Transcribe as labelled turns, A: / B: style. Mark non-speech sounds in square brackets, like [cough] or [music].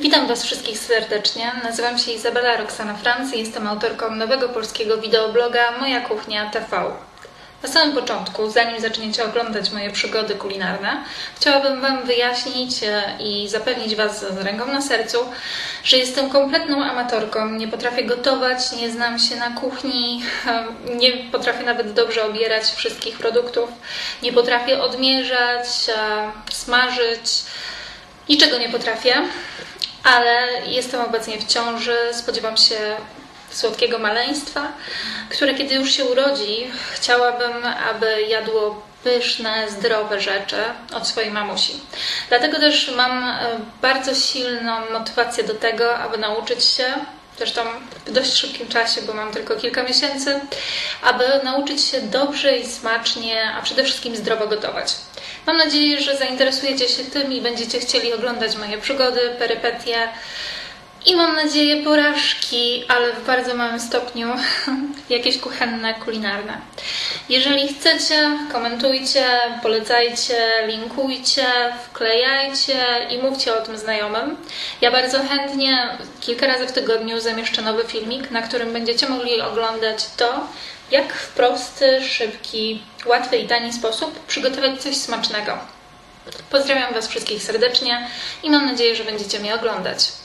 A: Witam Was wszystkich serdecznie. Nazywam się Izabela Roxana Franc i jestem autorką nowego polskiego wideobloga Moja Kuchnia TV. Na samym początku, zanim zaczniecie oglądać moje przygody kulinarne, chciałabym Wam wyjaśnić e, i zapewnić Was z ręką na sercu, że jestem kompletną amatorką. Nie potrafię gotować, nie znam się na kuchni, [laughs] nie potrafię nawet dobrze obierać wszystkich produktów, nie potrafię odmierzać, e, smażyć. Niczego nie potrafię, ale jestem obecnie w ciąży. Spodziewam się słodkiego maleństwa, które kiedy już się urodzi, chciałabym, aby jadło pyszne, zdrowe rzeczy od swojej mamusi. Dlatego też mam e, bardzo silną motywację do tego, aby nauczyć się zresztą w dość szybkim czasie, bo mam tylko kilka miesięcy, aby nauczyć się dobrze i smacznie, a przede wszystkim zdrowo gotować. Mam nadzieję, że zainteresujecie się tym i będziecie chcieli oglądać moje przygody, perypetie i mam nadzieję porażki, ale w bardzo małym stopniu [laughs] jakieś kuchenne, kulinarne. Jeżeli chcecie, komentujcie, polecajcie, linkujcie, wklejajcie i mówcie o tym znajomym. Ja bardzo chętnie kilka razy w tygodniu zamieszczę nowy filmik, na którym będziecie mogli oglądać to, jak w prosty, szybki, łatwy i tani sposób przygotować coś smacznego. Pozdrawiam Was wszystkich serdecznie i mam nadzieję, że będziecie mnie oglądać.